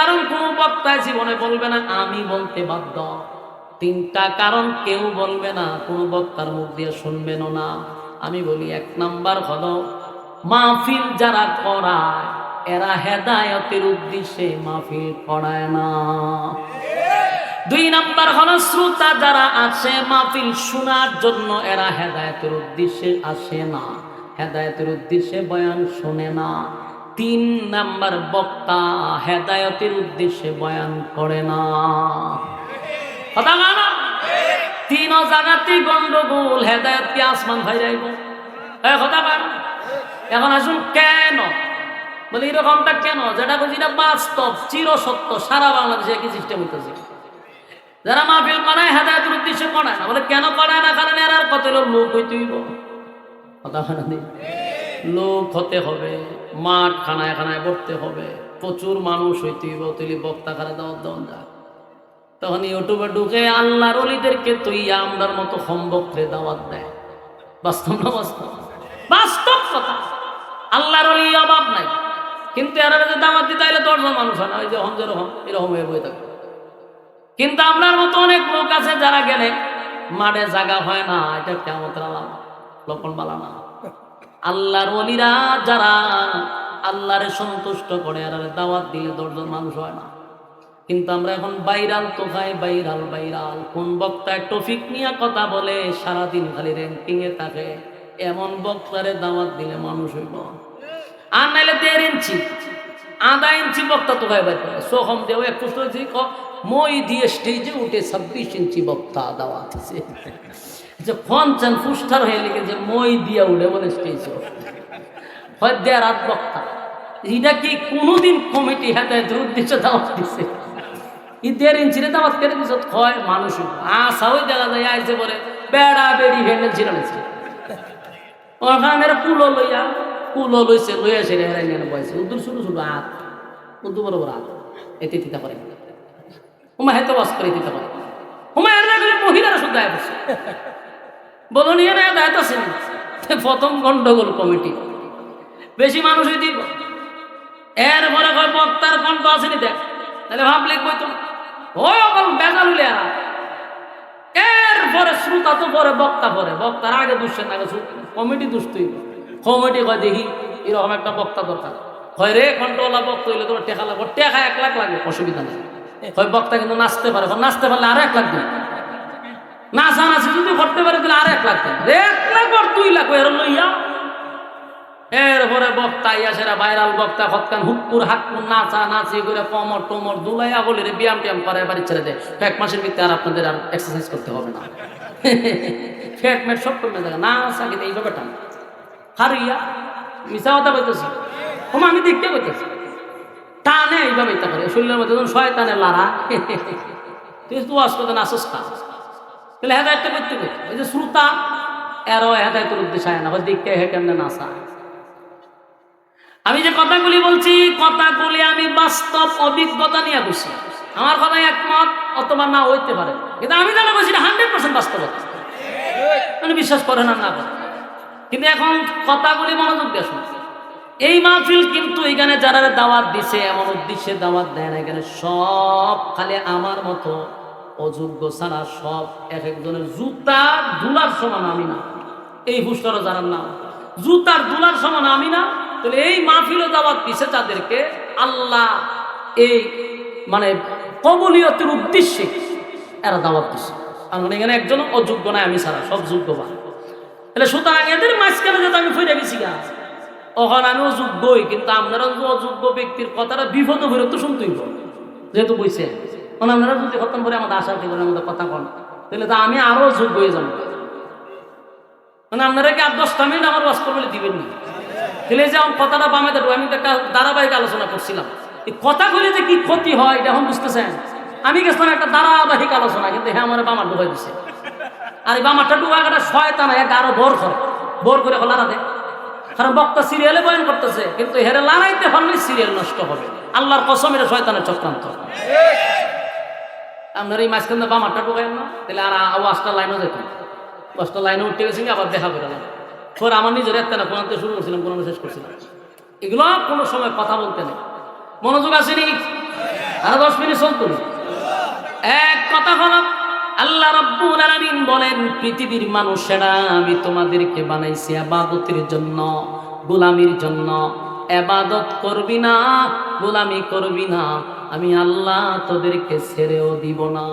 কারণ কোন বক্তায় জীবনে বলবে না, আমি বলতে বাধ্য। তিনটা কারণ কেউ বলবে না, কোনো বক্তার মুখ দিয়ে শুনবেনও না। আমি বলি, এক নাম্বার হলো, মাহফিল যারা করায়, এরা হেদায়তের উদ্দেশ্যে মাহফিল করায় না। দুই নাম্বার হলো, শ্রোতা যারা আছে মাহফিল শোনার জন্য, এরা হেদায়তের উদ্দেশ্যে আসে না। হেদায়তের উদ্দেশ্যে বয়ান শোনে না। তিন নাম্বার বক্তা হেদায়তের উদ্দেশ্যে বয়ান করে না? তিন জায়গাতেই গন্ডগোল, হেদায়ত কি আসমান ভাই যাইব। এখন আসুন, কেন? বলে, এরকমটা কেন? যেটা বলছি এটা বাস্তব চিরসত্য সারা বাংলাদেশে একই সিস্টেম হইতেছে। যারা মাহফিল করায়, হেদায়তের উদ্দেশ্যে করায় না, বলে কেন করায় না? কারণ এর আর কত লোক লোক হইতে হইব? কথা না? লোক হতে হবে মাঠ খানায় খানায় ভরতে হবে, প্রচুর মানুষ হইতে তুলি বক্তা খারা দেওয়ার দেওয়া যায় তখন ইউটিউবে ঢুকে আল্লাহর অলিদেরকে তুই আমরার মতো সম্ভক্তে দাওয়াত দেয়। বাস্তব না বাস্তব? বাস্তব কথা। আল্লাহর অলি অভাব নাই। কিন্তু এরা যদি দাওয়াত দিতে আইলে দশজন মানুষ হয় না। ওই যে হম যেরকম, এরকম হয়ে বই থাকবে কিন্তু আপনার মতো অনেক লোক আছে যারা গেলে মাঠে জায়গা হয় না, এটা কেমন আলাম লক্ষণ বালা না। আল্লাহর অলিরা যারা আল্লাহরে সন্তুষ্ট করে আর দাওয়াত দিলে দশজন মানুষ হয় না। কিন্তু আমরা এখন বাইরাল তো খাই বাইরাল বাইরাল। কোন বক্তায় টফিক নিয়ে কথা বলে সারাদিন খালি র্যাঙ্কিং এ থাকে, এমন বক্তারে দাওয়াত দিলে মানুষ হইব। আর নাইলে দেড় ইঞ্চি, আধা ইঞ্চি বক্তা তো খাই বাইর সোহম দেও এক পুষ্ট হয়েছি মই দিয়ে স্টেজে উঠে ছাব্বিশ ইঞ্চি বক্তা দাওয়াত দিছে যে পঞ্চান ফুস্টার হয়ে লিখেছে মই দিয়া উঠে বলে স্টেজে হয় রাত বক্তা। এটা কি কোনোদিন কমিটি হাতে উদ্দেশ্য দাওয়াত দিছে? দেড় ইঞ্চিরে দাওয়াত কেটে দিছ, হয় মানুষ আসা ওই দেখা যায় আইসে পরে বেড়া বেড়ি ভেঙে ছিলাইছে ওখানে কুলো লইয়া, কুলো লইছে, লইয়া সেরে বয়সে উদ্দুর ছোট ছোট হাত উদ্দু বড় বড় হাত। এতে দিতে পারে হুমা হেতে বাস করে দিতে পারে। হুমা এর গেলে মহিলারা শুদ্ধ আয় বসে। বলো নিয়ে না দায়িত্ব আছে প্রথম গন্ডগোল কমিটি। বেশি মানুষই দিব এরপরে কয় বক্তার কণ্ঠ আসেনি, দেখ, তাহলে ভাবলে কই তো ওই অকল বেজাল হইলে আর এরপরে শ্রোতা তো পরে, বক্তা পরে। বক্তার আগে দুষছেন আগে কমিটি দুষ্টই কমিটি কয়, দেখি, এরকম একটা বক্তা দরকার। হয় রে, কণ্ঠওয়ালা বক্তা হইলে তোর টেকা লাগবে। টেকা এক লাখ লাগবে অসুবিধা নেই। বক্তা কিন্তু নাচতে পারে নাচতে পারলে আরও এক দিন। নাচা নাচি যদি করতে পারে তাহলে আরও এক লাখ দেন। এক লাখ দুই লাখ, এর লইয়া। এরপরে বক্তা ইয়া সেরা ভাইরাল বক্তা হতকান হুক্কুর হাক্কুর নাচা, নাচি করে কমর টমর দুলাইয়া বলে রে, ব্যায়াম ট্যাম করে, বাড়ি ছেড়ে দেয় এক মাসের ভিতরে আর আপনাদের আর এক্সারসাইজ করতে হবে না। ফ্যাট ম্যাট সব কমে যাবে না সাকি এইভাবে টান। হারিয়া মিশা কথা বলতেছি হোম আমি দেখতে বলতেছি টানে এইভাবে ইচ্ছা করে। শরীরের মধ্যে যখন শয়তানের লারা, তুই তো আস করতে নাচস খা। তাহলে হেদায়তটা করতে করতে ওই যে শ্রোতা, এরও হেদায়তের উদ্দেশ্য হয় না ওই দেখতে হে কেমনে নাচা আমি যে কথাগুলি বলছি, কথাগুলি আমি বাস্তব অভিজ্ঞতা নিয়ে বসি। আমার কথা একমত, অথবা না হইতে পারে। কিন্তু আমি জানা বলছি হান্ড্রেড পার্সেন্ট বাস্তবতা মানে বিশ্বাস করে না না করে কিন্তু এখন কথাগুলি মনোযোগ দিয়ে শুনছে এই মাহফিল কিন্তু এখানে যারা দাওয়াত দিছে, এমন উদ্দেশ্যে দাওয়াত দেয় না। এখানে সব খালি আমার মতো অযোগ্য ছাড়া সব এক একজনের জুতা ধুলার সমান আমি না। এই হুস্টারও জানার নাম জুতার ধুলার সমান আমি না। তাহলে এই মাহফিলও দাওয়াত দিছে যাদেরকে আল্লাহ এই মানে কবলিয়তের উদ্দেশ্যে এরা দাওয়াত দিছে। আর মানে এখানে একজন অযোগ্য নয় আমি ছাড়া, সব যোগ্যবান। তাহলে সুতরাং এদের মাঝখানে যাতে আমি ফিরে গেছি গা। ওখানে আমি অযোগ্যই কিন্তু আপনারা যে অযোগ্য ব্যক্তির কথাটা বিপদ বিরক্ত শুনতেই যেহেতু বইছে। মানে আপনারা যদি খতম করে আমাদের আশা করে আমাদের কথা কন, তাহলে তো আমি আরও যোগ্য হয়ে যাব। মানে আপনারা কি আর দশটা মিনিট আমার বাস করবলে দিবেন না? তাহলে যে আমার কথাটা বামে দেবো আমি তো একটা ধারাবাহিক আলোচনা করছিলাম। এই কথা বলে যে কি ক্ষতি হয়, এটা এখন বুঝতেছেন? আমি গেছিলাম একটা ধারাবাহিক আলোচনা, কিন্তু হ্যাঁ আমার বামার ডুবাই দিছে। আর এই বামারটা ডুবা একটা শয়তান এক আরও বোর করে বোর করে লারা দেয় কারণ বক্তা সিরিয়ালে বয়ান করতেছে, কিন্তু হেরে লড়াইতে পারলে সিরিয়াল নষ্ট হবে। আল্লাহর কসম এটা শয়তানের চক্রান্ত। আপনার এই মাঝখানে বামারটা ঢুকাইন না, তাহলে আর আওয়াজটা লাইনও যেত দশটা লাইনে উঠতে গেছি আবার দেখা করে গেলাম পরে আমার নিজের একটা না কোরআনতে শুরু করছিলাম, কোরআন শেষ করছিলাম। এগুলো কোনো সময় কথা বলতে নেই। মনোযোগ আসেনি আর দশ মিনিট চলতো এক কথা হলো আল্লাহ আলামিন বলেন, পৃথিবীর মানুষেরা আমি তোমাদেরকে বানাইছি আবাদতের জন্য, গোলামির জন্য। এবাদত করবি না, গোলামি করবি না। আমি আল্লাহ তোদেরকে ছেড়েও দিব না।